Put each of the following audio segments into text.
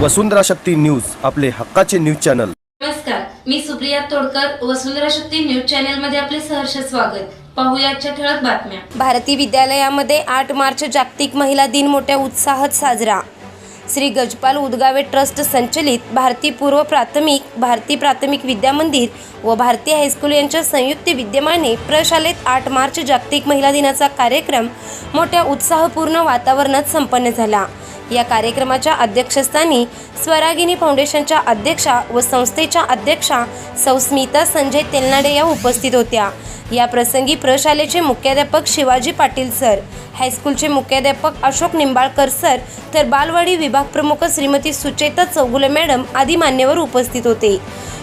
वसुंधरा Shakti news आपले हक्काचे news channel. नमस्कार मी सुप्रिया तोडकर वसुंधरा शक्ती न्यूज चॅनलमध्ये आपले सहर्ष स्वागत. पाहूया आजच्या ठळक बातम्या. भारती विद्यालयामध्ये आठ मार्च जागतिक महिला दिन मोठ्या उत्साहात साजरा. श्री गजपाल उदगावे ट्रस्ट संचलित भारती पूर्व प्राथमिक भारती प्राथमिक विद्या मंदिर व भारती हायस्कूल यांच्या संयुक्त विद्यमाने प्रशालेत आठ मार्च जागतिक महिला दिनाचा कार्यक्रम मोठ्या उत्साहपूर्ण वातावरणात संपन्न झाला. या कार्यक्रमाच्या अध्यक्षस्थानी स्वरागिनी फाउंडेशनच्या अध्यक्षा व संस्थेच्या अध्यक्षा सौस्मिता संजय तेलनाडे या उपस्थित होत्या. या प्रसंगी प्रशालेचे मुख्याध्यापक शिवाजी पाटील सर हायस्कूलचे मुख्याध्यापक अशोक निंबाळकर सर तर बालवाडी विभाग प्रमुख श्रीमती सुचेता चौगुले मॅडम आदी मान्यवर उपस्थित होते.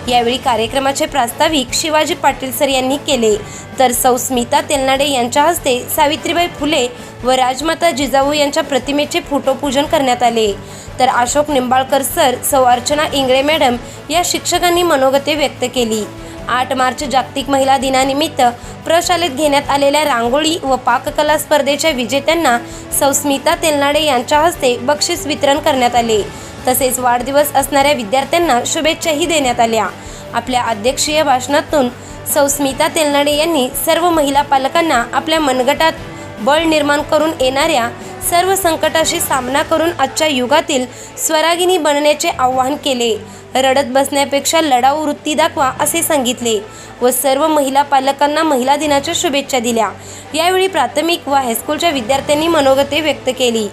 यावेळी कार्यक्रमाचे प्रास्ताविक शिवाजी पाटील सर यांनी केले. तर सौ स्मिता तेलनाडे यांच्या हस्ते सावित्रीबाई फुले व राजमाता जिजाऊ यांच्या प्रतिमेचे फोटोपूजन करण्यात आले. तर अशोक निंबाळकर सर सौ अर्चना इंगळे मॅडम या शिक्षकांनी मनोगते व्यक्त केली. आठ मार्च जागतिक महिला दिनानिमित्त प्रशालेत घेण्यात आलेल्या रांगोळी व पाककला स्पर्धेच्या विजेत्यांना सौस्मिता तेलनाडे यांच्या हस्ते बक्षीस वितरण करण्यात आले. तसेच वाढदिवस असणाऱ्या विद्यार्थ्यांना शुभेच्छाही देण्यात आल्या. आपल्या अध्यक्षीय भाषणातून सौस्मिता तेलनाडे यांनी सर्व महिला पालकांना आपल्या मनगटात बळ निर्माण करून येणाऱ्या सर्व संकटाशी सामना करून आजच्या युगातील स्वरागिनी बनण्याचे आवाहन केले. रडत बसण्यापेक्षा लढाऊ वृत्ती दाखवा असे सांगितले व सर्व महिला पालकांना महिला दिनाच्या शुभेच्छा दिल्या. यावेळी प्राथमिक व हायस्कूलच्या विद्यार्थ्यांनी मनोगते व्यक्त केली.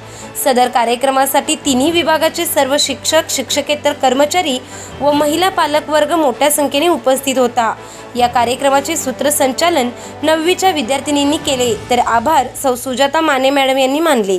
सदर कार्यक्रमासाठी तिन्ही विभागाचे सर्व शिक्षक शिक्षकेतर कर्मचारी व महिला पालक वर्ग मोठ्या संख्येने उपस्थित होता. या कार्यक्रमाचे सूत्रसंचालन नववीच्या विद्यार्थिनींनी केले. तर आभार सौ सुजाता माने मॅडम यांनी मानले.